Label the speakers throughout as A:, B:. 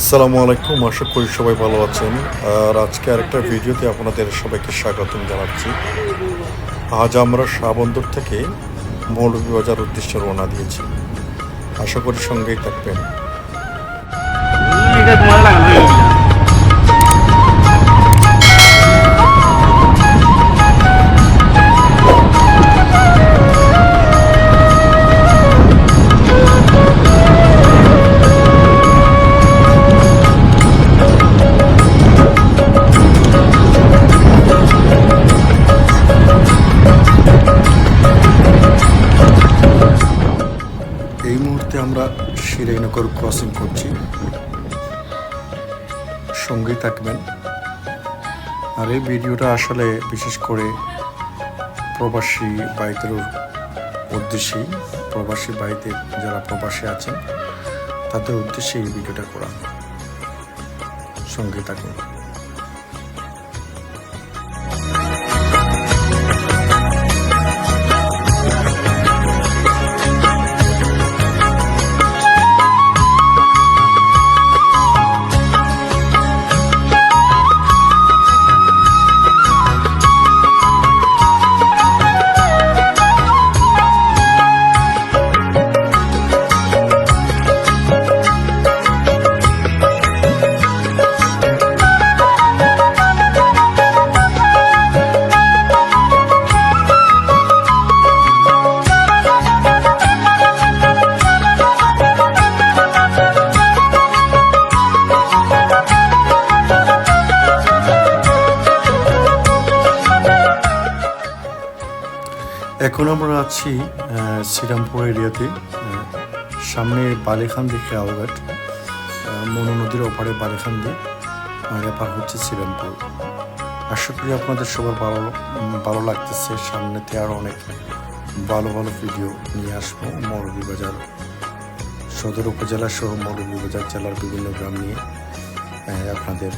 A: আসসালামু আলাইকুম, আশা করি সবাই ভালো আছেন। আর আজকে আরেকটা ভিডিওতে আপনাদের সবাইকে স্বাগতম জানাচ্ছি। আজ আমরা শাহবন্দর থেকে মৌলভীবাজার উদ্দেশ্যে রওনা দিয়েছি। আশা করি সঙ্গেই থাকবেন। শিরাইনগর ক্রসিং করছি। সঙ্গেই থাকবেন। আর এই ভিডিওটা আসলে বিশেষ করে প্রবাসী ভাইদের উদ্দেশ্যেই, প্রবাসী বাড়িতে যারা প্রবাসী আছেন, তাদের উদ্দেশ্যে এই ভিডিওটা করা। সঙ্গে থাকুন। এখন আমরা আছি শ্রীরামপুর এরিয়াতে সামনে বালিখান্দি খেয়ালঘাট মনু নদীর ওপারে বালিখান্দি আর এপার হচ্ছে শ্রীরামপুর। আশা করি আপনাদের সবার ভালো ভালো লাগতেছে। সামনেতে আরও অনেক ভালো ভালো ভিডিও নিয়ে আসব মৌলভীবাজার সদর উপজেলা সহ মৌলভীবাজার জেলার বিভিন্ন গ্রাম নিয়ে আপনাদের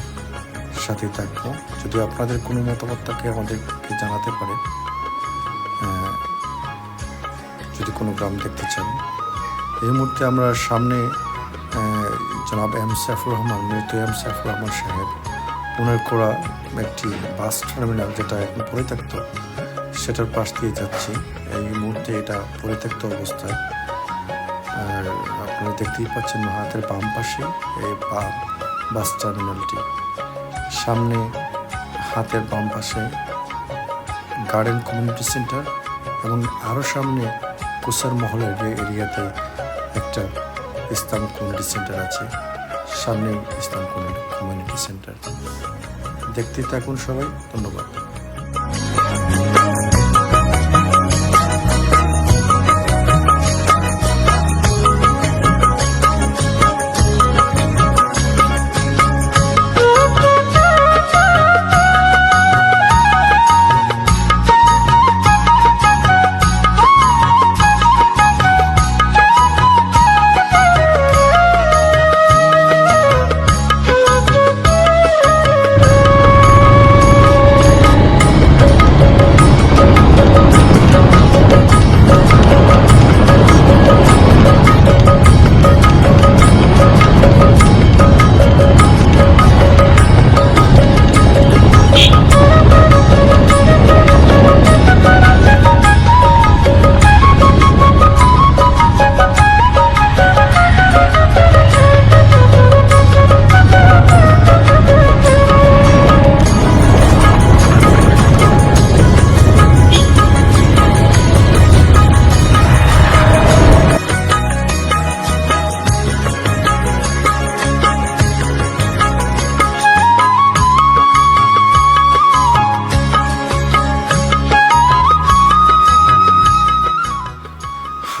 A: সাথে থাকব। যদি আপনাদের কোনো মতামত থাকে, আমাদেরকে জানাতে পারেন। যদি কোনো গ্রাম দেখতে চান, এই মুহূর্তে আমরা সামনে জনাব এম সাইফুর রহমান, মৃত এম সাইফুর রহমান সাহেব, ওনার করা একটি বাস টার্মিনাল যেটা এখন পরিত্যক্ত, সেটার পাশ দিয়ে যাচ্ছি। এই মুহূর্তে এটা পরিত্যক্ত অবস্থায়। আর আপনারা দেখতেই পাচ্ছেন হাতের বাম পাশে এই বাস টার্মিনালটি। সামনে হাতের বাম পাশে গার্ডেন কমিউনিটি সেন্টার এবং আরও সামনে কুসার মহলের যে এরিয়াতে একটা ইসলাম কমিউনিটি সেন্টার আছে সামনে ইসলাম কমিউনিটি সেন্টার দেখতে থাকুন সবাই, ধন্যবাদ।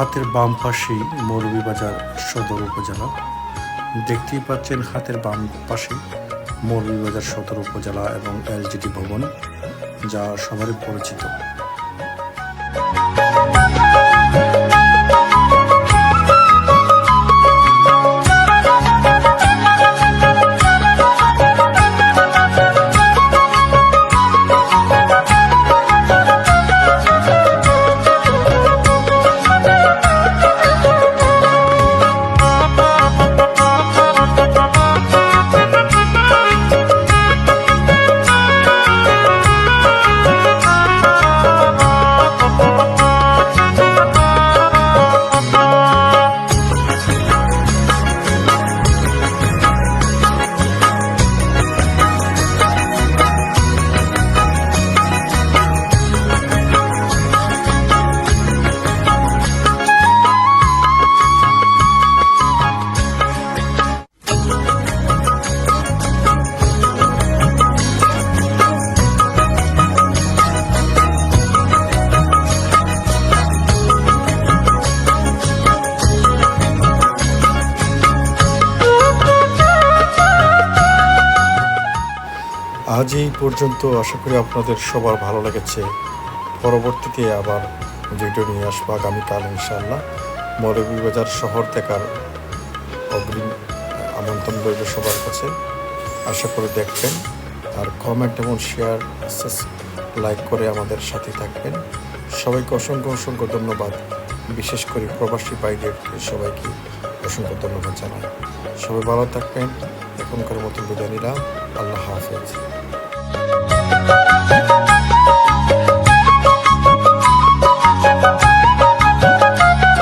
A: হাতের বাম পাশেই মৌলভীবাজার সদর উপজেলা। দেখতেই পাচ্ছেন হাতের বাম পাশে মৌলভীবাজার সদর উপজেলা এবং এলজিডি ভবন, যা সবারই পরিচিত। আজ এই পর্যন্ত আশা করি আপনাদের সবার ভালো লেগেছে। পরবর্তীতে আবার ভিডিও নিয়ে আসব আগামীকাল ইনশাআল্লাহ। মৌলভীবাজার শহর দেখার অগ্রিম আমন্ত্রণ রইল সবার কাছে। আশা করি দেখবেন। আর কমেন্ট এবং শেয়ার লাইক করে আমাদের সাথে থাকবেন। সবাইকে অসংখ্য অসংখ্য ধন্যবাদ। বিশেষ করে প্রবাসী ভাইদের সবাইকে অসংখ্য ধন্যবাদ জানাই। সবাই ভালো থাকবেন। এখনকার মতো বিদায় নিলাম। আল্লাহ হাফেজ। Thank you.